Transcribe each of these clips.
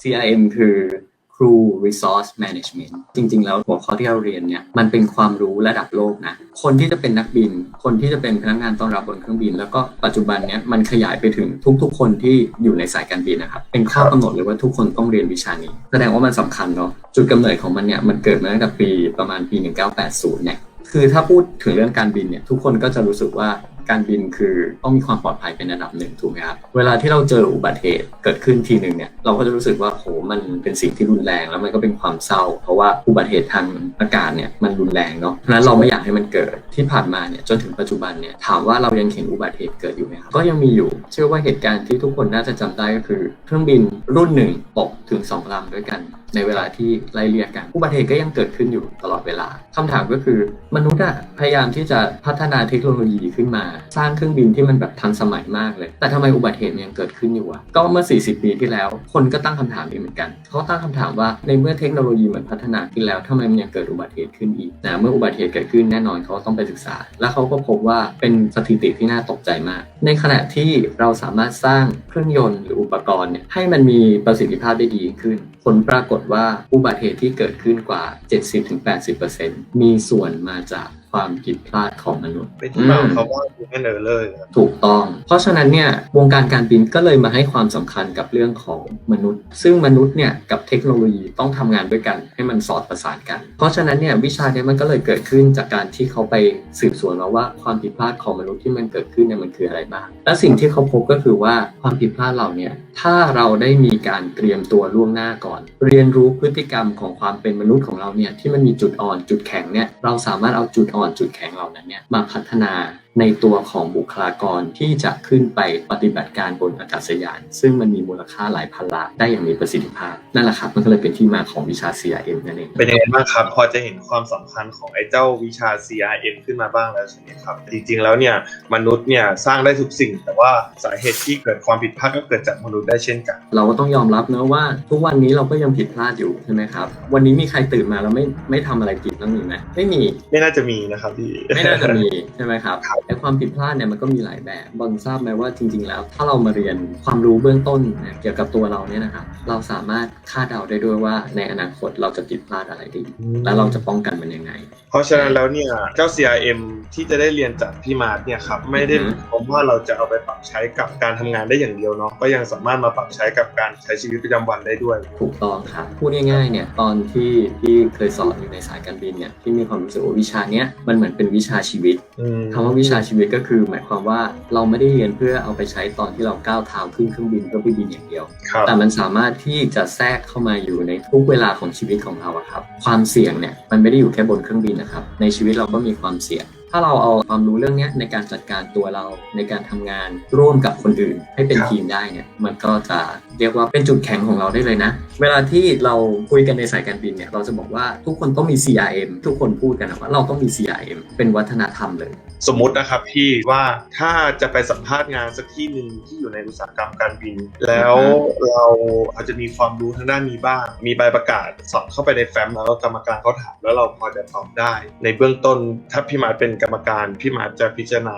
CRM คือ Crew Resource Management จริง ๆ แล้วหัวข้อที่เราเรียนเนี่ยมันเป็นความรู้ระดับโลกนะ คนที่จะเป็นนักบิน คนที่จะเป็นพนักงานต้อนรับบนเครื่องบิน แล้วก็ปัจจุบันเนี่ยมันขยายไปถึงทุกๆ คนที่อยู่ในสายการบินนะครับ เป็นข้อกำหนดเลยว่าทุกคนต้องเรียนวิชานี้ แสดงว่ามันสำคัญเนาะจุดกำเนิดของมันเนี่ยมันเกิดมาตั้งแต่ปีประมาณปี 1980เนี่ยคือถ้าพูดถึงเรื่องการบินเนี่ยทุกคนก็จะรู้สึกว่า การบินคือต้องมีความปลอดภัยเป็นระดับหนึ่งถูกไหมครับเวลาที่เราเจออุบัติเหตุเกิดขึ้นทีหนึ่งเนี่ยเราก็จะรู้สึกว่าโหมันเป็นสิ่งที่รุนแรงแล้วมันก็เป็นความเศร้า เพราะว่าอุบัติเหตุทางอากาศเนี่ยมันรุนแรงเนาะเพราะนั้นเราไม่อยากให้มันเกิดที่ผ่านมาเนี่ยจนถึงปัจจุบันเนี่ยถามว่าเรายังเห็นอุบัติเหตุเกิดอยู่ไหมครับก็ยังมีอยู่เชื่อว่าเหตุการณ์ที่ทุกคนน่าจะจำได้ก็คือ เครื่องบินรุ่นหนึ่งตกถึงสองลำด้วยกันในเวลาที่ไล่เลี่ยกัน อุบัติเหตุก็ยังเกิดขึ้นอยู่ตลอดเวลาคำถามก็คือ มนุษย์อะพยายามที่จะพัฒนาเทคโนโลยีขึ้นมาสร้างเครื่องบินที่มันแบบทันสมัยมากเลย แต่ทำไมอุบัติเหตุยังเกิดขึ้นอยู่อะก็เมื่อ 40 ปีที่แล้ว คนก็ตั้งคำถามนี้เหมือนกันเขาตั้งคำถามว่าในเมื่อเทคโนโลยีมันพัฒนาขึ้นแล้วทำไมมันยังเกิดอุบัติเหตุขึ้นอีกนะเมื่ออุบัติเหตุเกิดขึ้นแน่นอนเขาต้องไปศึกษา แล้วเขาก็พบว่าเป็นสถิติที่น่าตกใจมาก ในขณะที่เราสามารถสร้างเครื่องยนต์หรืออุปกรณ์เนี่ยให้มันมีประสิทธิภาพได้ดีขึ้น ผลปรากฏว่าอุบัติเหตุที่เกิดขึ้นกว่า 70-80%มีส่วนมาจาก ความผิดพลาดของมนุษย์เป็นที่มาของคำว่า human error ครับถูกต้อง เพราะฉะนั้นเนี่ยวงการการบินก็เลยมาให้ความสำคัญกับเรื่องของมนุษย์ ซึ่งมนุษย์เนี่ยกับเทคโนโลยีต้องทำงานด้วยกันให้มันสอดประสานกัน เพราะฉะนั้นเนี่ยวิชาเนี้มันก็เลยเกิดขึ้นจากการที่เขาไปสืบสวนมาว่าความผิดพลาดของมนุษย์ที่มันเกิดขึ้นเนี่ยมันคืออะไรบ้าง และสิ่งที่เขาพบก็คือว่าความผิดพลาดเหล่าเนี้ถ้าเราได้มีการเตรียมตัวล่วงหน้าก่อน เรียนรู้พฤติกรรมของความเป็นมนุษย์ของเราเนี่ยที่มันมีจุดอ่อนจุดแข็งเนี่ยเราสามารถเอาจุดอ่อนจุดแข็งเหล่านั้นเนี่ยมาพัฒนา ในตัวของบุคลากรที่จะขึ้นไปปฏิบัติการบนอากาศยาน ซึ่งมันมีมูลค่าหลายพันล้านได้อย่างมีประสิทธิภาพ นั่นแหละครับมันก็เลยเป็นที่มาของวิชา CRM นั่นเองเป็นยังไงบ้างครับ พอจะเห็นความสำคัญของไอ้เจ้าวิชา CRM ขึ้นมาบ้างแล้วใช่ไหมครับ จริงๆแล้วเนี่ยมนุษย์เนี่ยสร้างได้ทุกสิ่ง แต่ว่าสาเหตุที่เกิดความผิดพลาดก็เกิดจากมนุษย์ได้เช่นกัน เราก็ต้องยอมรับนะว่า ทุกวันนี้เราก็ยังผิดพลาดอยู่ใช่ไหมครับวันนี้มีใครตื่นมาแล้วไม่ไม่ทำอะไรผิดบ้างมีไหมไม่มีไม่น่าจะมีนะครับพี่ไม่น่าจะมีใช่ไหมครับแต่ความผิดพลาดเนี่ยมันก็มีหลายแบบบอลทราบไหมว่าจริง ๆ แล้ว ถ้าเรามาเรียนความรู้เบื้องต้นนะเกี่ยวกับตัวเราเนี่ยนะครับเราสามารถคาดเดาได้ด้วยว่าในอนาคตเราจะผิดพลาดอะไรดี แล้วเราจะป้องกันมันยังไง เพราะฉะนั้นแล้วเนี่ยเจ้า CRM ที่จะได้เรียนจากพี่มาร์ทเนี่ยครับไม่ได้อือฮึผมว่าเราจะเอาไปปรับใช้กับการทำงานได้อย่างเดียวเนาะก็ยังสามารถมาปรับใช้กับการใช้ชีวิตประจำวันได้ด้วยถูกต้องครับพูดง่ายๆเนี่ยตอนที่ที่เคยสอนอยู่ในสายการบินเนี่ยที่มีความรู้สึกว่าวิชาเนี้ยมันเหมือนเป็นวิชาชีวิตอืมคำว่าวิชาชีวิตก็คือหมายความว่าเราไม่ได้เรียนเพื่อเอาไปใช้ตอนที่เราก้าวเท้าขึ้นเครื่องบินเพื่อไปบินอย่างเดียวครับแต่มันสามารถที่จะแทรกเข้ามาอยู่ในทุกเวลาของชีวิตของเราอะครับ ความเสี่ยงเนี่ยมันไม่ได้อยู่แค่บนเครื่องบินนะครับ ในชีวิตเราก็มีความเสี่ยงถ้าเราเอาความรู้เรื่องเนี้ยในการจัดการตัวเราในการทำงานร่วมกับคนอื่นให้เป็นครับทีมได้เนี่ยมันก็จะ เรียกว่าเป็นจุดแข็งของเราได้เลยนะ เวลาที่เราคุยกันในสายการบินเนี่ยเราจะบอกว่าทุกคนต้องมี CRM ทุกคนพูดกันนะว่าเราต้องมี CRM เป็นวัฒนธรรมเลย สมมุตินะครับพี่ว่าถ้าจะไปสัมภาษณ์งานสักที่หนึ่งที่อยู่ในอุตสาหกรรมการบิน แล้วเราอาจจะมีความรู้ทางด้านนี้บ้าง มีใบประกาศสอบเข้าไปในแฟ้มแล้วกรรมการเขาถามแล้วเราพอจะตอบได้ ในเบื้องต้นถ้าพี่มาร์ทเป็นกรรมการพี่มาร์ทจะพิจารณา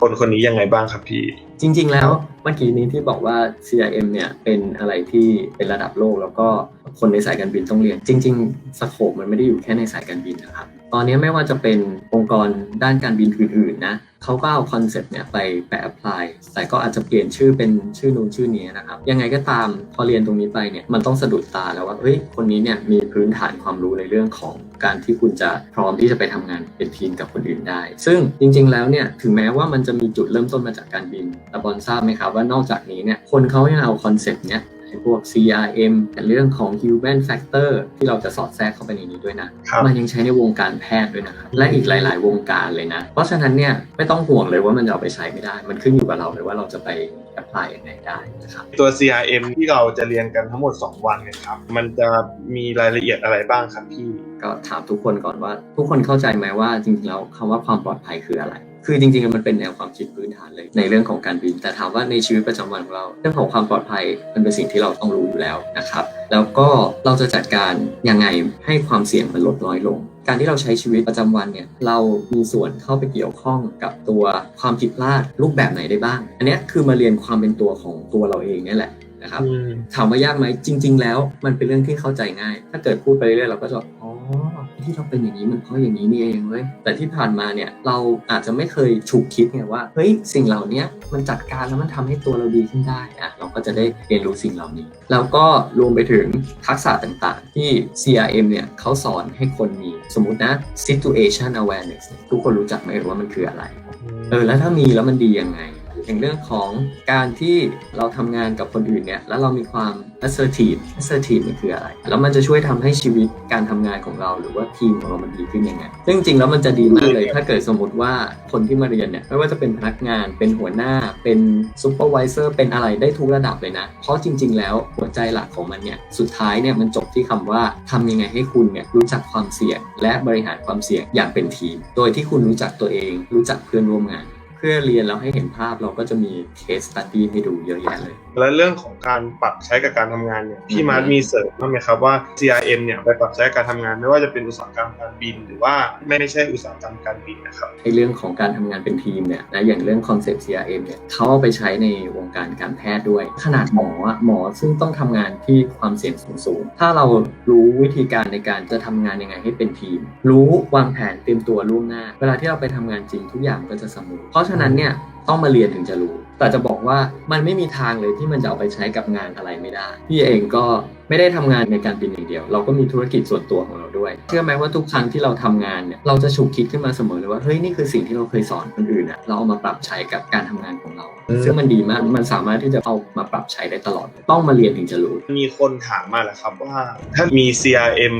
คนคนนี้ยังไงบ้างครับพี่ จริง ๆ แล้ว เมื่อกี้นี้ที่บอกว่า CRM เนี่ยเป็นอะไรที่เป็นระดับโลก แล้วก็คนในสายการบินต้องเรียน จริง ๆ สโคปมันไม่ได้อยู่แค่ในสายการบินนะครับ ตอนนี้ไม่ว่าจะเป็นองค์กรด้านการบินอื่นๆนะเขาก็เอาคอนเซปต์เนี่ยไปไป apply แต่ก็อาจจะเปลี่ยนชื่อเป็นชื่อนู้นชื่อนี้นะครับ ยังไงก็ตามพอเรียนตรงนี้ไปเนี่ยมันต้องสะดุดตาแล้วว่าเฮ้ยคนนี้เนี่ยมีพื้นฐานความรู้ในเรื่องของการที่คุณจะพร้อมที่จะไปทำงานเป็นทีมกับคนอื่นได้ ซึ่งจริง ๆ แล้วเนี่ยถึงแม้ว่ามันจะมีจุดเริ่มต้นมาจากการบินแต่บอลทราบไหมครับว่านอกจากนี้เนี่ยคนเขายังเอาคอนเซปต์เนี่ย พวก CRM แต่เรื่องของ human factor ที่เราจะสอดแทรกเข้าไปในนี้ด้วยนะครับมันยังใช้ในวงการแพทย์ด้วยนะครับ และอีกหลาย ๆ วงการเลยนะ เพราะฉะนั้นเนี่ยไม่ต้องห่วงเลยว่ามันจะเอาไปใช้ไม่ได้ มันขึ้นอยู่กับเราเลยว่าเราจะไป apply ยังไงได้นะครับตัว CRM ที่เราจะเรียนกันทั้งหมด 2 วันเนยครับ มันจะมีรายละเอียดอะไรบ้างครับพี่ ก็ถามทุกคนก่อนว่า ทุกคนเข้าใจไหมว่าจริงๆแล้วคำว่าความปลอดภัยคืออะไร คือจริงๆ มันเป็นแนวความคิดพื้นฐานเลยในเรื่องของการบิน แต่ถามว่าในชีวิตประจำวันของเราเรื่องของความปลอดภัยมันเป็นสิ่งที่เราต้องรู้อยู่แล้วนะครับ แล้วก็เราจะจัดการยังไงให้ความเสี่ยงมันลดน้อยลง การที่เราใช้ชีวิตประจำวันเนี่ยเรามีส่วนเข้าไปเกี่ยวข้องกับตัวความผิดพลาดรูปแบบไหนได้บ้าง อันเนี้ยคือมาเรียนความเป็นตัวของตัวเราเองเนี่ยแหละนะครับอืมถามว่ายากไหมจริง ๆ แล้วมันเป็นเรื่องที่เข้าใจง่าย ถ้าเกิดพูดไปเรื่อยๆเราก็จะอ๋อ ที่เราเป็นอย่างนี้มันเพราะอย่างนี้นี่เองเว้ยแต่ที่ผ่านมาเนี่ยเราอาจจะไม่เคยฉุกคิดไงว่าเฮ้ยสิ่งเหล่านี้มันจัดการแล้วมันทำให้ตัวเราดีขึ้นได้อะเราก็จะได้เรียนรู้สิ่งเหล่านี้ แล้วก็รวมไปถึงทักษะต่างๆ ที่ CRM เนี่ยเขาสอนให้คนมีสมมตินะ situation awareness ทุกคนรู้จักไหมว่ามันคืออะไรเออแล้วถ้ามีแล้วมันดียังไง อย่างเรื่องของการที่เราทำงานกับคนอื่นเนี่ยแล้วเรามีความ assertive assertive มันคืออะไร แล้วมันจะช่วยทำให้ชีวิตการทำงานของเรา หรือว่าทีมของเรามันดีขึ้นยังไงซึ่งจริงๆแล้วมันจะดีมากเลย ถ้าเกิดสมมติว่าคนที่มาเรียนเนี่ยไม่ว่าจะเป็นพนักงานเป็นหัวหน้าเป็น supervisor เป็นอะไรได้ทุกระดับเลยนะ เพราะจริง ๆ แล้วหัวใจหลักของมันเนี่ยสุดท้ายเนี่ยมันจบที่คำว่าทำยังไงให้คุณเนี่ยรู้จักความเสี่ยง และบริหารความเสี่ยงอย่างเป็นทีม โดยที่คุณรู้จักตัวเอง รู้จักเพื่อนร่วมงานเพื่อเรียนแล้วให้เห็นภาพเราก็จะมี case study ให้ดูเยอะแยะเลย และเรื่องของการปรับใช้กับการทำงานเนี่ยพี่อือฮึมาร์ทมีเสริมบ้างไหมครับว่า CRM เนี่ยไปปรับใช้กับการทำงานไม่ว่าจะเป็นอุตสาหกรรมการบิน หรือว่าไม่ใช่อุตสาหกรรมการบินนะครับในเรื่องของการทำงานเป็นทีมเนี่ยนะอย่างเรื่องคอนเซปต์ CRM เนี่ยเขาเอาไปใช้ในวงการการแพทย์ด้วย ขนาดหมออะหมอซึ่งต้องทำงานที่ความเสี่ยงสูงสูงๆถ้าเรา รู้วิธีการในการจะทำงานยังไงให้เป็นทีม รู้วางแผนเตรียมตัวล่วงหน้า เวลาที่เราไปทำงานจริงทุกอย่างก็จะสมูทเพราะฉะนั้นเนี่ยต้องมาเรียนถึงจะรู้ แต่จะบอกว่ามันไม่มีทางเลยที่มันจะเอาไปใช้กับงานอะไรไม่ได้ พี่เองก็ไม่ได้ทำงานในการบินอย่างเดียว เราก็มีธุรกิจส่วนตัวของเรา ด้วย เชื่อไหมว่าทุกครั้งที่เราทำงานเนี่ยเราจะฉุกคิดขึ้นมาเสมอเลยว่าเฮ้ยนี่คือสิ่งที่เราเคยสอนคนอื่นอะเราเอามาปรับใช้กับการทำงานของเราอืมซึ่งมันดีมากมันสามารถที่จะเอามาปรับใช้ได้ตลอด ต้องมาเรียนถึงจะรู้ มีคนถามมาแหละครับว่า ถ้ามี CRM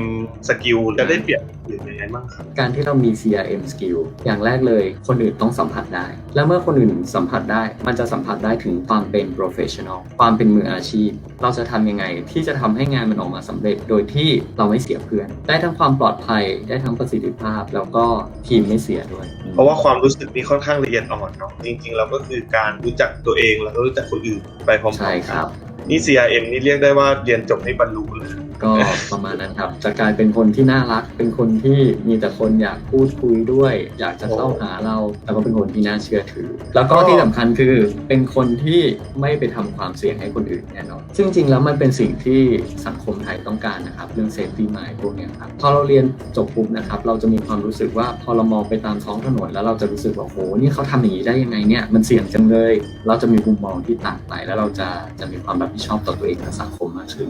สกิลจะได้เปรียบคนอื่นยังไงบ้างครับการที่เรามี CRM skill อย่างแรกเลยคนอื่นต้องสัมผัสได้ และเมื่อคนอื่นสัมผัสได้ มันจะสัมผัสได้ถึงความเป็น professional ความเป็นมืออาชีพ เราจะทำยังไงที่จะทำให้งานมันออกมาสำเร็จ โดยที่เราไม่เสียเพื่อน ได้ทั้งความปลอดภัยได้ทั้งประสิทธิภาพ แล้วก็ทีมไม่เสียด้วย เพราะว่าความรู้สึกนี้ค่อนข้างละเอียดอ่อนเนาะจริงๆ เราก็คือการรู้จักตัวเองแล้วก็รู้จักคนอื่นไปพร้อมๆใช่กันครับนี่ CRM นี่เรียกได้ว่าเรียนจบให้บรรลุเลย ก็ประมาณนั้นครับ จะกลายเป็นคนที่น่ารัก เป็นคนที่มีแต่คนอยากพูดคุยด้วย อยากจะเข้าหาเราแล้วก็เป็นคนที่น่าเชื่อถือ แล้วก็ที่สำคัญคือเป็นคนที่ไม่ไปทำความเสี่ยงให้คนอื่นแน่นอนซึ่งจริงแล้วมันเป็นสิ่งที่สังคมไทยต้องการนะครับ เรื่องเซฟตี้ไมล์พวกเนี้ยครับพอเราเรียนจบปุ๊บนะครับ เราจะมีความรู้สึกว่าพอเรามองไปตามท้องถนนแล้วเราจะรู้สึกว่าโหนี่เขาทำอย่างนี้ได้ยังไงเนี่ยมันเสี่ยงจังเลย เราจะมีมุมมองที่ต่างไปแล้วเราจะจะมีความรับผิดชอบต่อตัวเองและสังคมมากขึ้น